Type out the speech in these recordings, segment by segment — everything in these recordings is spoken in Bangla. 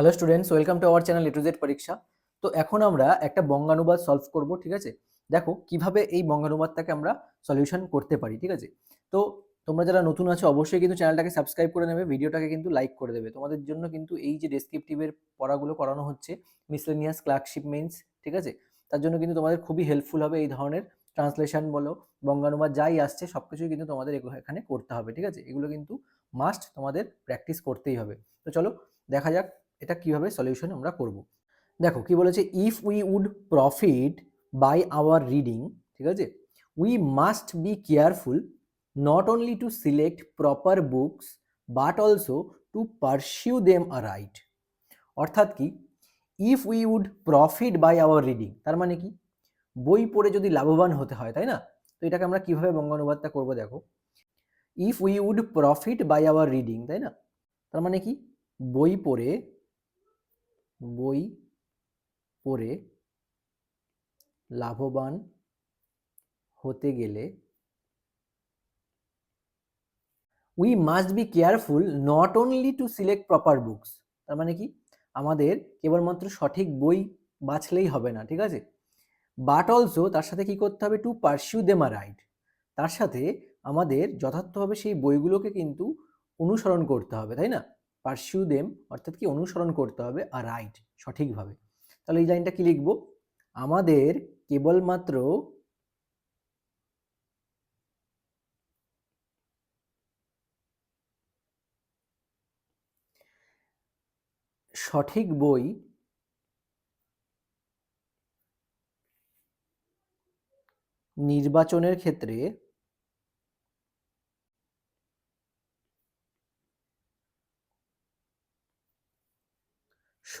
Hello students welcome to our channel A to Z পরীক্ষা তো এখন আমরা একটা বঙ্গানুবাদ সলভ করব, ঠিক আছে? দেখো, কীভাবে এই বঙ্গানুবাদটাকে আমরা সলিউশন করতে পারি, ঠিক আছে? তো তোমরা যারা নতুন আছো, অবশ্যই কিন্তু চ্যানেলটাকে সাবস্ক্রাইব করে নেবে, ভিডিওটাকে কিন্তু লাইক করে দেবে। তোমাদের জন্য কিন্তু এই যে ডেসক্রিপটিভের পড়াগুলো করানো হচ্ছে মিসলেনিয়াস ক্লার্কশিপ মেন্স ঠিক আছে? তার জন্য কিন্তু তোমাদের খুবই হেল্পফুল হবে এই ধরনের ট্রান্সলেশন বলো, বঙ্গানুবাদ যাই আসছে সব কিছুই কিন্তু তোমাদের এখানে করতে হবে, ঠিক আছে? এগুলো কিন্তু মাস্ট তোমাদের প্র্যাকটিস করতেই হবে। তো চলো, দেখা যাক এটা কীভাবে সলিউশন আমরা করব? দেখো, কি বলেছে? If we would profit by our reading ঠিক আছে? We must be careful not only to select proper books but also to pursue them alright অর্থাৎ কি? If we would profit by our reading তার মানে কি? বই পড়ে যদি লাভবান হতে হয়, তাই না? তো এটাকে আমরা কীভাবে বঙ্গানুবাদটা করব দেখো? If we would profit by our reading তাই না? তার মানে কি? বই পড়ে বই পড়ে লাভবান হতে গেলে we must be careful not only to select proper books তার মানে কি? আমাদের কেবলমাত্র সঠিক বই বাছলেই হবে না, ঠিক আছে? বাট অলসো তার সাথে কি করতে হবে? টু পারসিউ দেম রাইট তার সাথে আমাদের যথার্থভাবে সেই বইগুলোকে কিন্তু অনুসরণ করতে হবে, তাই না? পারসিউ দেম অর্থাৎ কি অনুসরণ করতে হবে আর রাইট সঠিকভাবে। তাহলে এই লাইনটা কি লিখব? আমাদের কেবলমাত্র সঠিক বই নির্বাচনের ক্ষেত্রে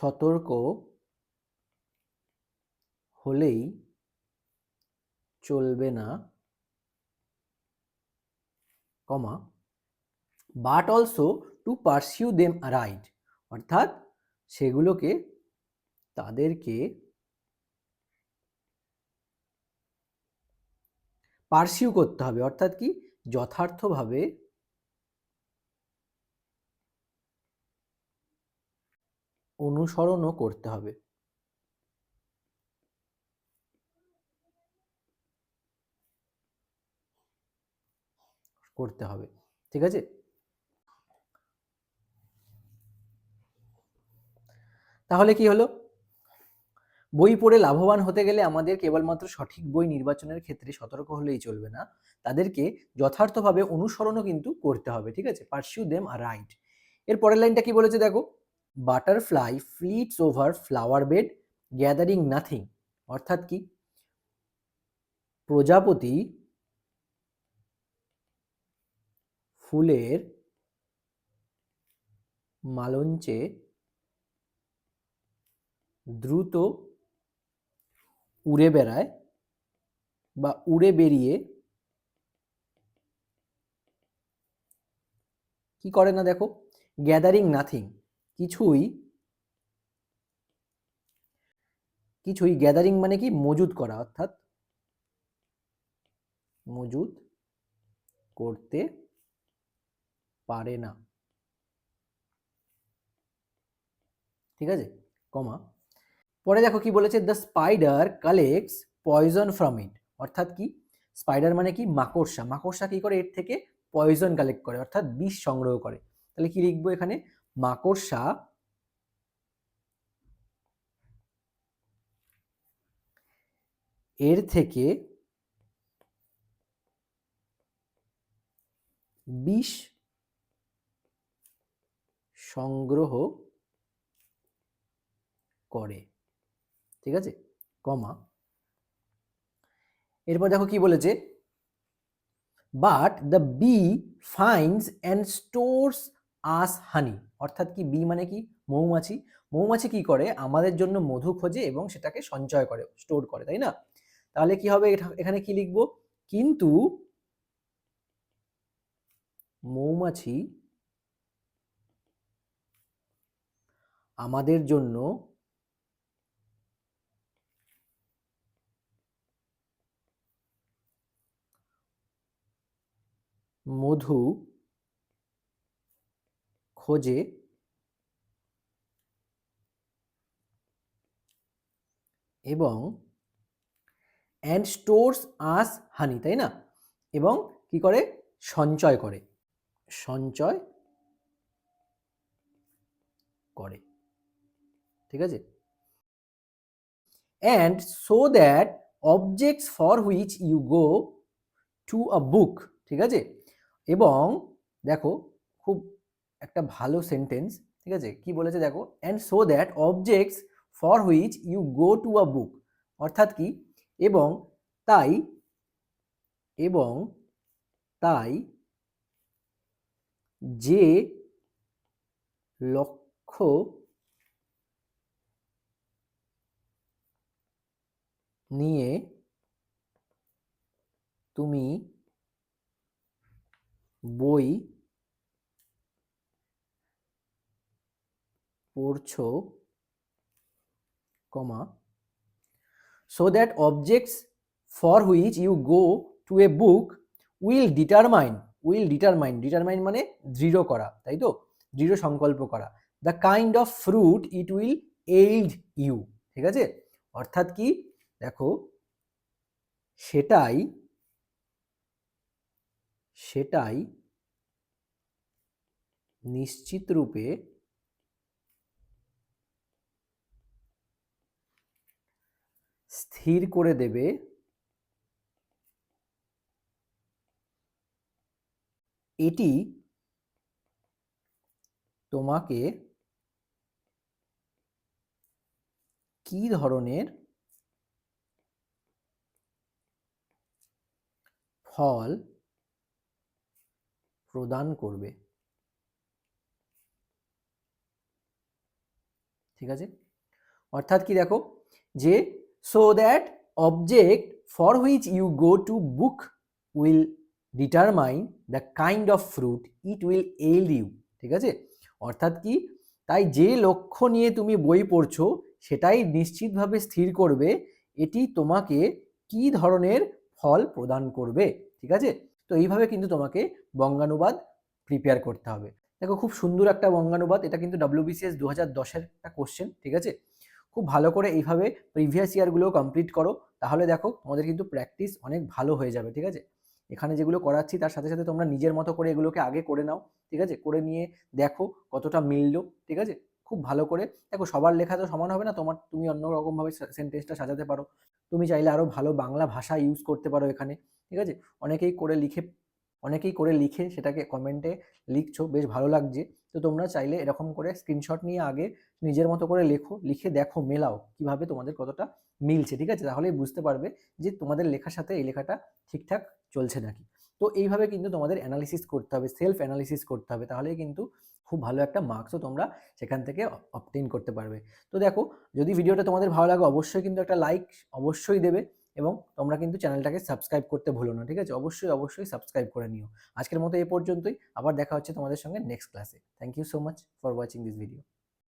সতর্ক হলেই চলবে না, comma but also to pursue them right অর্থাৎ সেগুলোকে তাদেরকে পারসিউ করতে হবে, অর্থাৎ কি? যথার্থভাবে অনুসরণও করতে হবে। করতে হবে, ঠিক আছে? তাহলে কি হলো? বই পড়ে লাভবান হতে গেলে আমাদের কেবলমাত্র সঠিক বই নির্বাচনের ক্ষেত্রে সতর্ক হলেই চলবে না। তাদেরকে যথার্থভাবে অনুসরণও কিন্তু করতে হবে, ঠিক আছে? পার্সিউ দেম আর রাইট এর পরের লাইনটা কি বলেছে দেখো? Butterfly flits over flower bed, gathering nothing. অর্থাৎ কি? প্রজাপতি ফুলের মালঞ্চে দ্রুত উড়ে বেড়ায় বা উড়ে বেরিয়ে কি করে না দেখো? Gathering nothing. কিছুই কিছুই গ্যাদারিং মানে কি? মজুদ করা, অর্থাৎ মজুদ করতে পারে না। ঠিক আছে? কমা। পরে দেখো কি বলেছে? The spider collects poison from it অর্থাৎ কি? স্পাইডার মানে কি? মাকড়সা। মাকড়সা কি করে? এর থেকে পয়জন কালেক্ট করে, অর্থাৎ বিষ সংগ্রহ করে। তাহলে কি লিখব এখানে? মাকড়সা এর থেকে বিষ সংগ্রহ করে, ঠিক আছে? কমা। এরপর দেখো কি বলেছে? But the bee finds and stores us honey, অর্থাৎ কি বি মানে কি? মৌমাছি। মৌমাছি কি করে? আমাদের জন্য মধু খোঁজে এবং সেটাকে সঞ্চয় করে, স্টোর করে, তাই না? তাহলে কি হবে? এখানে কি লিখব? কিন্তু মৌমাছি আমাদের জন্য মধু খোঁজে এবং অ্যান্ড স্টোরস আস হানি তাই না? এবং কি করে? সঞ্চয় করে। সঞ্চয় করে। ঠিক আছে? And so that objects for which you go to a book ঠিক আছে? এবং, দেখো, খুব একটা ভালো সেন্টেন্স ঠিক আছে? কি বলেছে দেখো? And so that objects for which you go to a book অর্থাৎ কি? এবং তাই এবং তাই যে লক্ষ্য নিয়ে তুমি বই পড়ছো কমা so that objects for which you go to a book will determine will determine determine মানে দৃঢ় করা তাই তো দৃঢ় সংকল্প করা the kind of fruit it will aid you ঠিক আছে অর্থাৎ কি দেখো সেটাই সেটাই নিশ্চিত রূপে স্থির করে দেবে। এটি তোমাকে কি ধরনের ফল প্রদান করবে? ঠিক আছে? অর্থাৎ কি দেখো? যে so that object for which you go to book will determine the kind of fruit it will yield you. ঠিক আছে? অর্থাৎ কি? তাই যে লক্ষ্য নিয়ে তুমি বই পড়ছো, সেটাই নিশ্চিতভাবে স্থির করবে, এটি তোমাকে কি ধরনের ফল প্রদান করবে? ঠিক আছে? তো এইভাবে কিন্তু তোমাকে বঙ্গানুবাদ প্রিপেয়ার করতে হবে। দেখো খুব সুন্দর একটা বঙ্গানুবাদ, এটা কিন্তু ডাব্লিউবিসিএস দু হাজার দশের একটা কোশ্চেন ঠিক আছে? খুব ভালো করে এইভাবে প্রিভিয়াস ইয়ারগুলো কমপ্লিট করো। তাহলে দেখো তোমাদের কিন্তু প্র্যাকটিস অনেক ভালো হয়ে যাবে, ঠিক আছে? এখানে যেগুলো করাচ্ছি তার সাথে সাথে তোমরা নিজের মতো করে এগুলোকে আগে করে নাও, ঠিক আছে? করে নিয়ে দেখো কতটা মিললো, ঠিক আছে? খুব ভালো করে। দেখো সবার লেখা তো সমান হবে না, তোমার তুমি অন্য রকমভাবে সেন্টেন্সটা সাজাতে পারো। তুমি চাইলে আরও ভালো বাংলা ভাষা ইউজ করতে পারো এখানে, ঠিক আছে? অনেকেই করে লিখে, অনেকেই করে লিখে সেটাকে কমেন্টে লিখছো, বেশ ভালো লাগছে। তো তোমরা চাইলে এরকম করে স্ক্রিনশট নিয়ে আগে নিজের মতো করে লেখো, লিখে দেখো, মেলাও কীভাবে তোমাদের কতটা মিলছে, ঠিক আছে? তাহলেই বুঝতে পারবে যে তোমাদের লেখার সাথে এই লেখাটা ঠিকঠাক চলছে নাকি। তো এইভাবে কিন্তু তোমাদের অ্যানালিসিস করতে হবে সেলফ অ্যানালিসিস করতে হবে, তাহলেই কিন্তু খুব ভালো একটা মার্কসও তোমরা সেখান থেকে অবটেইন করতে পারবে। তো দেখো, যদি ভিডিওটা তোমাদের ভালো লাগে অবশ্যই কিন্তু একটা লাইক অবশ্যই দেবে। এবং তোমরা কিন্তু চ্যানেলটাকে সাবস্ক্রাইব করতে ভুলো না, ঠিক আছে? অবশ্যই অবশ্যই সাবস্ক্রাইব করে নিও। আজকের মতো এ পর্যন্তই। আবার দেখা হচ্ছে তোমাদের সঙ্গে নেক্সট ক্লাসে thank you so much for watching this video